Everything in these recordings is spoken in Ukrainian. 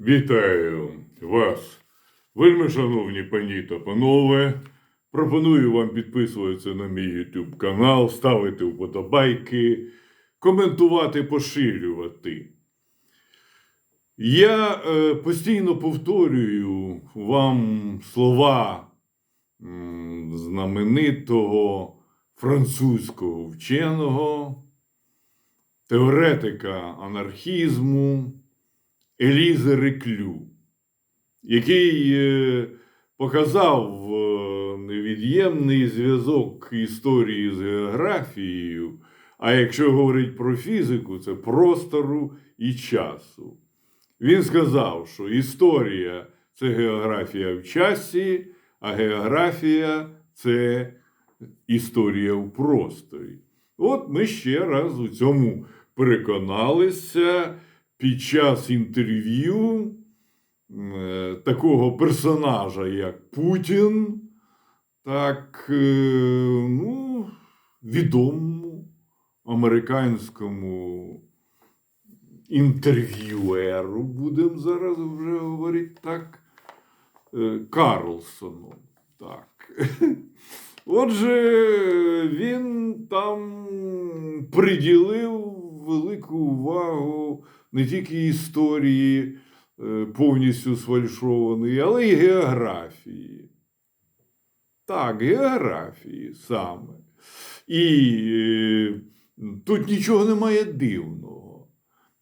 Вітаю вас, вельми шановні пані та панове. Пропоную вам підписуватися на мій YouTube канал, ставити вподобайки, коментувати, поширювати. Я е, постійно повторюю вам слова м, знаменитого французького вченого, теоретика анархізму. Елізи Реклю, який е, показав е, невід'ємний зв'язок історії з географією, а якщо говорить про фізику, це простору і часу. Він сказав, що історія це географія в часі, а географія це історія в просторі. От ми ще раз у цьому переконалися під час інтерв'ю е, такого персонажа, як Путін, так е, ну, відомому американському інтерв'юеру, будемо зараз вже говорити так, е, Карлсону. Так. Отже, він там приділив велику увагу не тільки історії е, повністю сфальшованої, але й географії. Так, географії саме. І е, тут нічого немає дивного.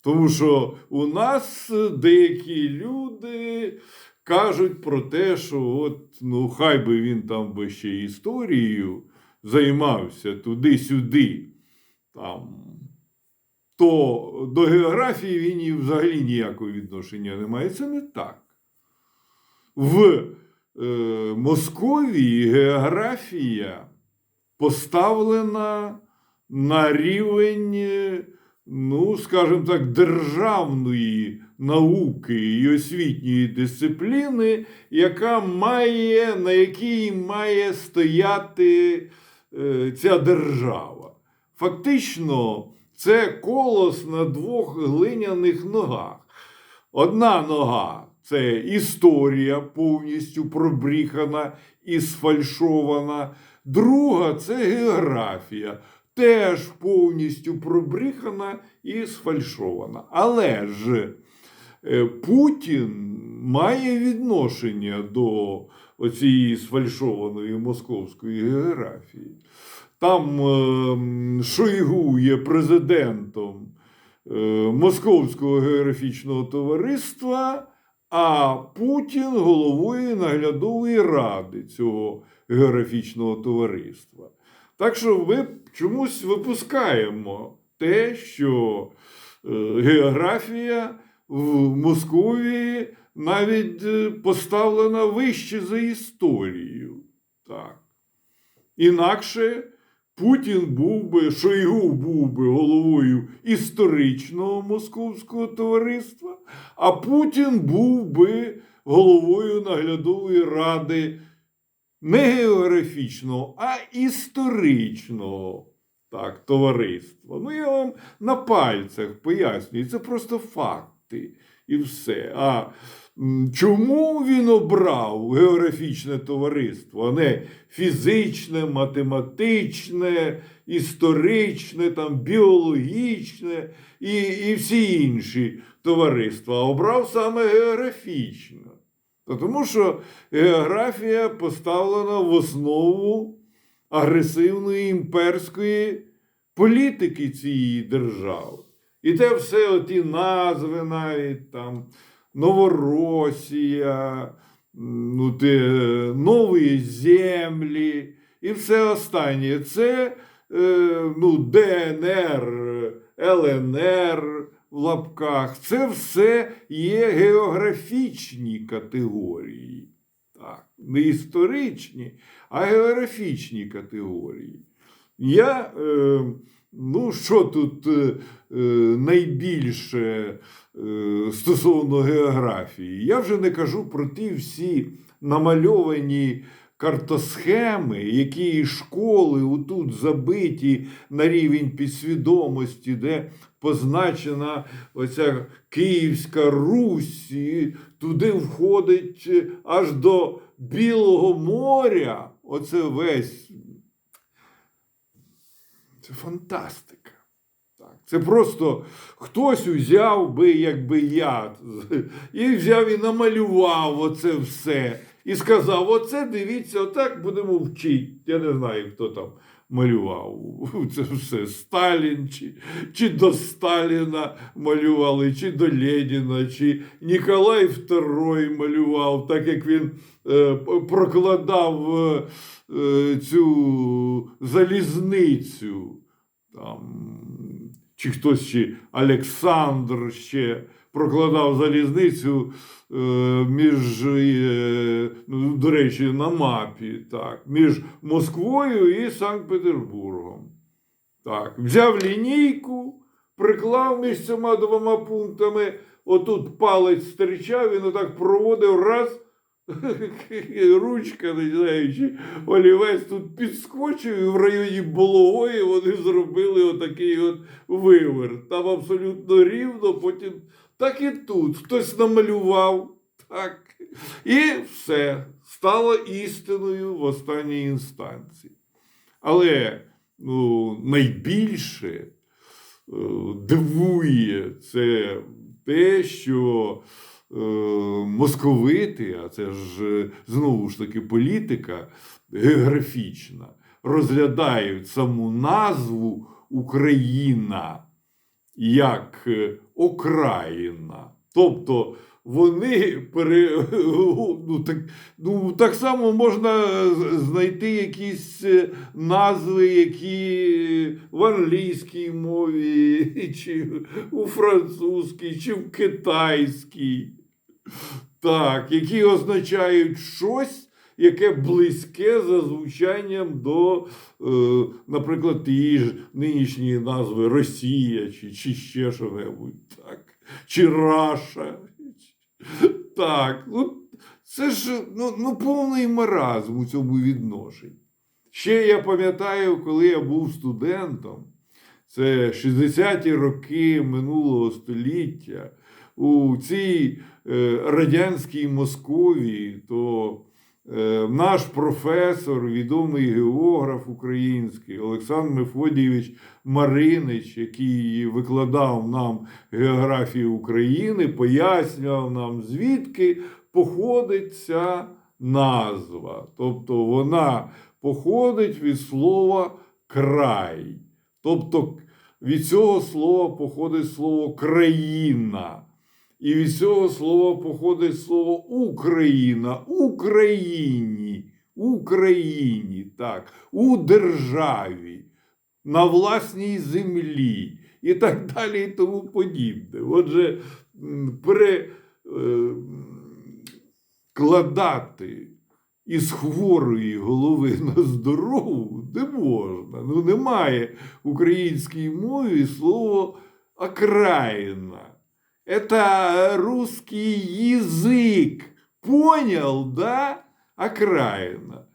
Тому що у нас деякі люди кажуть про те, що от, ну, хай би він там би ще історією займався туди-сюди. Там, то до географії він і взагалі ніякого відношення не має. Це не так. В е, Московії географія поставлена на рівень, е, ну, скажімо так, державної науки і освітньої дисципліни, яка має, на якій має стояти е, ця держава. Фактично, це колос на двох глиняних ногах. Одна нога це історія повністю пробріхана і сфальшована. Друга це географія, теж повністю пробріхана і сфальшована. Але ж е, Путін має відношення до оцієї сфальшованої московської географії. Там е, Шойгу є президентом е, Московського географічного товариства, а Путін головою наглядової ради цього географічного товариства. Так що ми чомусь випускаємо те, що е, географія в Московії навіть поставлена вище за історію. Так. Інакше Путін був би, Шойгу був би головою історичного московського товариства, а Путін був би головою наглядової ради не географічного, а історичного так, товариства. Ну, я вам на пальцях пояснюю, це просто факти і все. А чому він обрав географічне товариство, а не фізичне, математичне, історичне, там, біологічне і, і всі інші товариства, а обрав саме географічне? Тому що географія поставлена в основу агресивної імперської політики цієї держави. І те все оті назви навіть там Новоросія, ну, те, нові землі і все останнє. Це е, ну, ДНР, ЛНР в лапках. Це все є географічні категорії. Так, не історичні, а географічні категорії. Я, е, ну, що тут е, е, найбільше е, стосовно географії? Я вже не кажу про ті всі намальовані картосхеми, які школи отут забиті на рівень підсвідомості, де позначена оця Київська Русь, і туди входить е, аж до Білого моря. Оце весь. Це фантастика. Так. Це просто хтось узяв би, якби я, і взяв і намалював оце все. І сказав: оце дивіться, отак будемо вчити. Я не знаю, хто там малював. Це все Сталін, чи, чи до Сталіна малювали, чи до Леніна, чи Ніколай II малював, так як він е, прокладав е, е, цю залізницю. Там, чи хтось ще Олександр ще прокладав залізницю е, між, е, ну, до речі, на мапі, так, між Москвою і Санкт-Петербургом. Так, взяв лінійку, приклав між цими двома пунктами, отут палець стирчав, він отак проводив раз. Ручка, не знаю, чи олівець тут підскочив, і в районі Болохої вони зробили отакий от вивер. Там абсолютно рівно, потім так і тут. Хтось намалював, так. І все стало істиною в останній інстанції. Але ну, найбільше е, дивує це те, що е, московити, а це ж е, знову ж таки політика географічна, розглядають саму назву Україна як е, окраїна. Тобто вони пере, ну, так, ну, так само можна знайти якісь е, назви, які в англійській мові, чи у французькій, чи в китайській. Так, які означають щось, яке близьке за звучанням до, е, наприклад, тієї ж нинішньої назви Росія, чи, чи ще що-небудь, так, чи Раша. Так, ну це ж ну, ну, повний маразм у цьому відношенні. Ще я пам'ятаю, коли я був студентом, це 60-ті роки минулого століття, у цій е, радянській Московії, то наш професор, відомий географ український Олександр Мефодійович Маринич, який викладав нам географію України, пояснював нам, звідки походить ця назва. Тобто вона походить від слова край. Тобто від цього слова походить слово країна. І від цього слова походить слово Україна, Україні, Україні, так, у державі, на власній землі і так далі, і тому подібне. Отже, перекладати із хворої голови на здорову не можна. Ну, немає в українській мові слова окраїна. Это русский язык. Понял, да? Окраїна.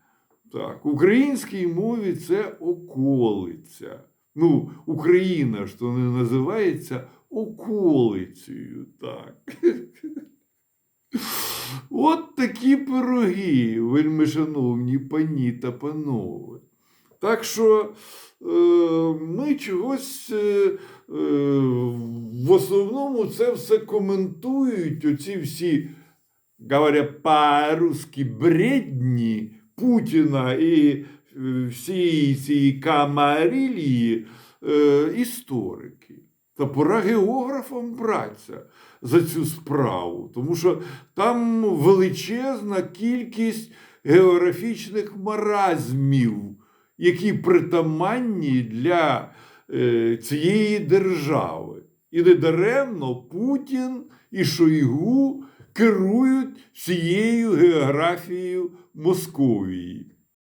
Так, українській мові це околиця. Ну, Україна то не називається околицею. Так. От такі пироги, вельми шановні пані та панове. Так що е, ми чогось е, е, в основному це все коментують, оці всі, говоря по-русски, бредні Путіна і е, всі ці камарилії е, історики. Та пора географам братися за цю справу, тому що там величезна кількість географічних маразмів, які притаманні для е, цієї держави. І недаремно Путін і Шойгу керують всією географією Московії.